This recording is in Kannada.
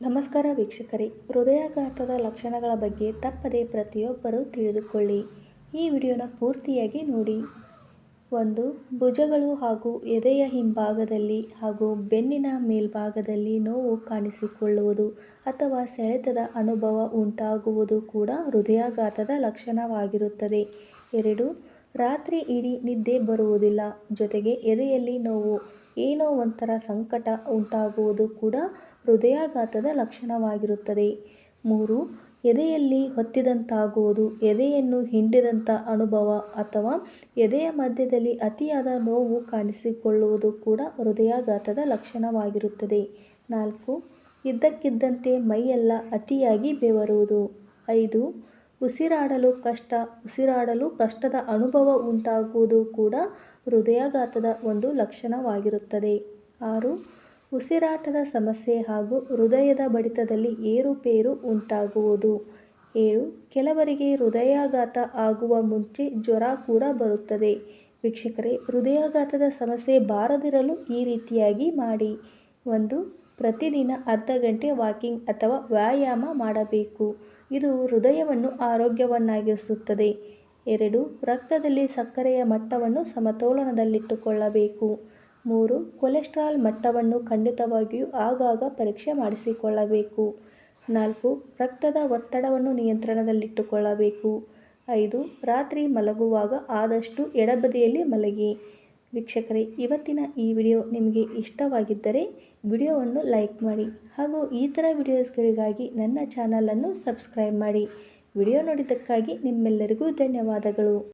ನಮಸ್ಕಾರ ವೀಕ್ಷಕರೇ. ಹೃದಯಾಘಾತದ ಲಕ್ಷಣಗಳ ಬಗ್ಗೆ ತಪ್ಪದೇ ಪ್ರತಿಯೊಬ್ಬರೂ ತಿಳಿದುಕೊಳ್ಳಿ. ಈ ವಿಡಿಯೋನ ಪೂರ್ತಿಯಾಗಿ ನೋಡಿ. ಒಂದು, ಭುಜಗಳು ಹಾಗೂ ಎದೆಯ ಹಿಂಭಾಗದಲ್ಲಿ ಹಾಗೂ ಬೆನ್ನಿನ ಮೇಲ್ಭಾಗದಲ್ಲಿ ನೋವು ಕಾಣಿಸಿಕೊಳ್ಳುವುದು ಅಥವಾ ಸೆಳೆತದ ಅನುಭವ ಉಂಟಾಗುವುದು ಕೂಡ ಹೃದಯಾಘಾತದ ಲಕ್ಷಣವಾಗಿರುತ್ತದೆ. ಎರಡು, ರಾತ್ರಿ ಇಡೀ ನಿದ್ದೆ ಬರುವುದಿಲ್ಲ. ಜೊತೆಗೆ ಎದೆಯಲ್ಲಿ ನೋವು ಏನೋ ಒಂಥರ ಸಂಕಟ ಉಂಟಾಗುವುದು ಕೂಡ ಹೃದಯಾಘಾತದ ಲಕ್ಷಣವಾಗಿರುತ್ತದೆ. ಮೂರು, ಎದೆಯಲ್ಲಿ ಹೊತ್ತಿದಂತಾಗುವುದು, ಎದೆಯನ್ನು ಹಿಂಡಿದಂಥ ಅನುಭವ ಅಥವಾ ಎದೆಯ ಮಧ್ಯದಲ್ಲಿ ಅತಿಯಾದ ನೋವು ಕಾಣಿಸಿಕೊಳ್ಳುವುದು ಕೂಡ ಹೃದಯಾಘಾತದ ಲಕ್ಷಣವಾಗಿರುತ್ತದೆ. ನಾಲ್ಕು, ಇದ್ದಕ್ಕಿದ್ದಂತೆ ಮೈಯೆಲ್ಲ ಅತಿಯಾಗಿ ಬೆವರುವುದು. ಐದು ಉಸಿರಾಡಲು ಕಷ್ಟ, ಉಸಿರಾಡಲು ಕಷ್ಟದ ಅನುಭವ ಉಂಟಾಗುವುದು ಕೂಡ ಹೃದಯಾಘಾತದ ಒಂದು ಲಕ್ಷಣವಾಗಿರುತ್ತದೆ. ಆರು, ಉಸಿರಾಟದ ಸಮಸ್ಯೆ ಹಾಗೂ ಹೃದಯದ ಬಡಿತದಲ್ಲಿ ಏರುಪೇರು ಉಂಟಾಗುವುದು. ಏಳು, ಕೆಲವರಿಗೆ ಹೃದಯಾಘಾತ ಆಗುವ ಮುಂಚೆ ಜ್ವರ ಕೂಡ ಬರುತ್ತದೆ. ವೀಕ್ಷಕರೇ, ಹೃದಯಾಘಾತದ ಸಮಸ್ಯೆ ಬಾರದಿರಲು ಈ ರೀತಿಯಾಗಿ ಮಾಡಿ. ಒಂದು ಪ್ರತಿದಿನ ಅರ್ಧ ಗಂಟೆ ವಾಕಿಂಗ್ ಅಥವಾ ವ್ಯಾಯಾಮ ಮಾಡಬೇಕು. ಇದು ಹೃದಯವನ್ನು ಆರೋಗ್ಯವನ್ನಾಗಿರಿಸುತ್ತದೆ ಎರಡು, ರಕ್ತದಲ್ಲಿ ಸಕ್ಕರೆಯ ಮಟ್ಟವನ್ನು ಸಮತೋಲನದಲ್ಲಿಟ್ಟುಕೊಳ್ಳಬೇಕು. ಮೂರು, ಕೊಲೆಸ್ಟ್ರಾಲ್ ಮಟ್ಟವನ್ನು ಖಂಡಿತವಾಗಿಯೂ ಆಗಾಗ ಪರೀಕ್ಷೆ ಮಾಡಿಸಿಕೊಳ್ಳಬೇಕು. ನಾಲ್ಕು, ರಕ್ತದ ಒತ್ತಡವನ್ನು ನಿಯಂತ್ರಣದಲ್ಲಿಟ್ಟುಕೊಳ್ಳಬೇಕು. ಐದು, ರಾತ್ರಿ ಮಲಗುವಾಗ ಆದಷ್ಟು ಎಡಬದಿಯಲ್ಲಿ ಮಲಗಿ. ವೀಕ್ಷಕರೇ, ಇವತ್ತಿನ ಈ ವಿಡಿಯೋ ನಿಮಗೆ ಇಷ್ಟವಾಗಿದ್ದರೆ ವಿಡಿಯೋವನ್ನು ಲೈಕ್ ಮಾಡಿ ಹಾಗೂ ಈ ಥರ ವಿಡಿಯೋಸ್ಗಳಿಗಾಗಿ ನನ್ನ ಚಾನಲನ್ನು ಸಬ್ಸ್ಕ್ರೈಬ್ ಮಾಡಿ. ವಿಡಿಯೋ ನೋಡಿದ್ದಕ್ಕಾಗಿ ನಿಮ್ಮೆಲ್ಲರಿಗೂ ಧನ್ಯವಾದಗಳು.